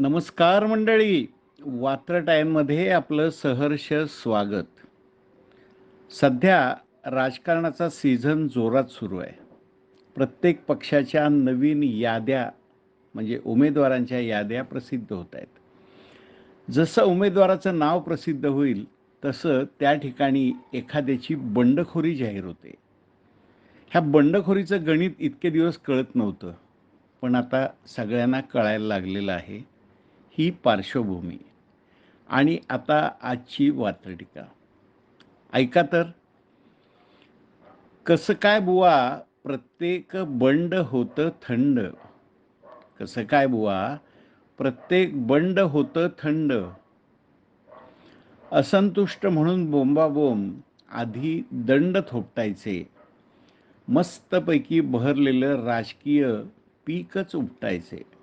नमस्कार मंडळी. वात्र टाईममध्ये आपलं सहर्ष स्वागत. सध्या राजकारणाचा सीझन जोरात सुरू आहे. प्रत्येक पक्षाच्या नवीन याद्या म्हणजे उमेदवारांच्या याद्या प्रसिद्ध होत आहेत. जसं उमेदवाराचं नाव प्रसिद्ध होईल तसं त्या ठिकाणी एखाद्याची बंडखोरी जाहीर होते. ह्या बंडखोरीचं गणित इतके दिवस कळत नव्हतं पण आता सगळ्यांना कळायला लागलेलं आहे. ही पार्श्वभूमी. आणि आता आजची वात्रटिका. ऐका तर. कसं काय बुवा प्रत्येक बंड होतं थंड? कसं काय बुवा प्रत्येक बंड होतं थंड? असंतुष्ट म्हणून बोंबाबोंब आधी दंड थोपटायचे. मस्तपैकी बहरलेलं राजकीय पीकच उपटायचे.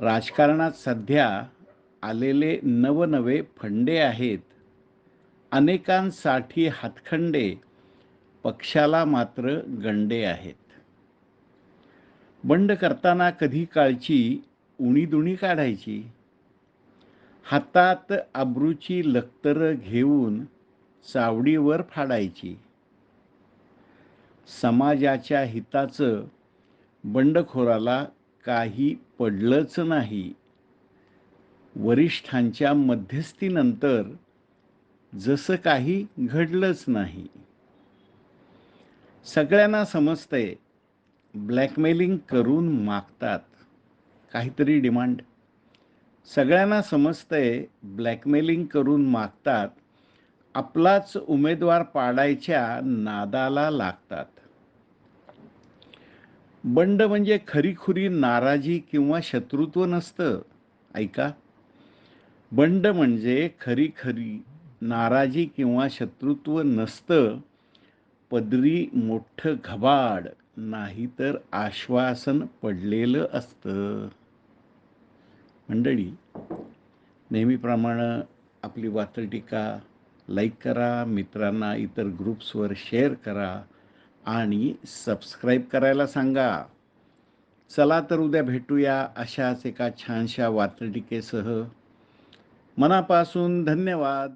राजकारणात सध्या आलेले नवनवे फंडे आहेत. अनेकांसाठी हातखंडे पक्षाला मात्र गंडे आहेत. बंड करताना कधी काळची उणीदुणी काढायची? हातात आब्रूची लक्तर घेऊन चावडीवर फाडायची. समाजाच्या हिताचं बंडखोराला काही पडलंच नाही. वरिष्ठांच्या मध्यस्थीनंतर जसं काही घडलंच नाही. सगळ्यांना समजतंय ब्लॅकमेलिंग करून मागतात. काहीतरी डिमांड. सगळ्यांना समजतंय ब्लॅकमेलिंग करून मागतात. आपलाच उमेदवार पाडायच्या नादाला लागतात. बंड म्हणजे खरीखुरी नाराजी किंवा शत्रुत्व नसतं. ऐका. बंड म्हणजे खरी खरी नाराजी किंवा शत्रुत्व नसतं. पदरी मोठं घबाड नाहीतर आश्वासन पडलेलं असतं. मंडळी नेहमीप्रमाणे आपली वात्रटिका लाईक करा. मित्रांना इतर ग्रुप्सवर शेअर करा. आणि सबस्क्राईब करायला सांगा. चला तर उद्या भेटूया अशाच एका छानशा वात्रटिकेसह. मनापासून धन्यवाद.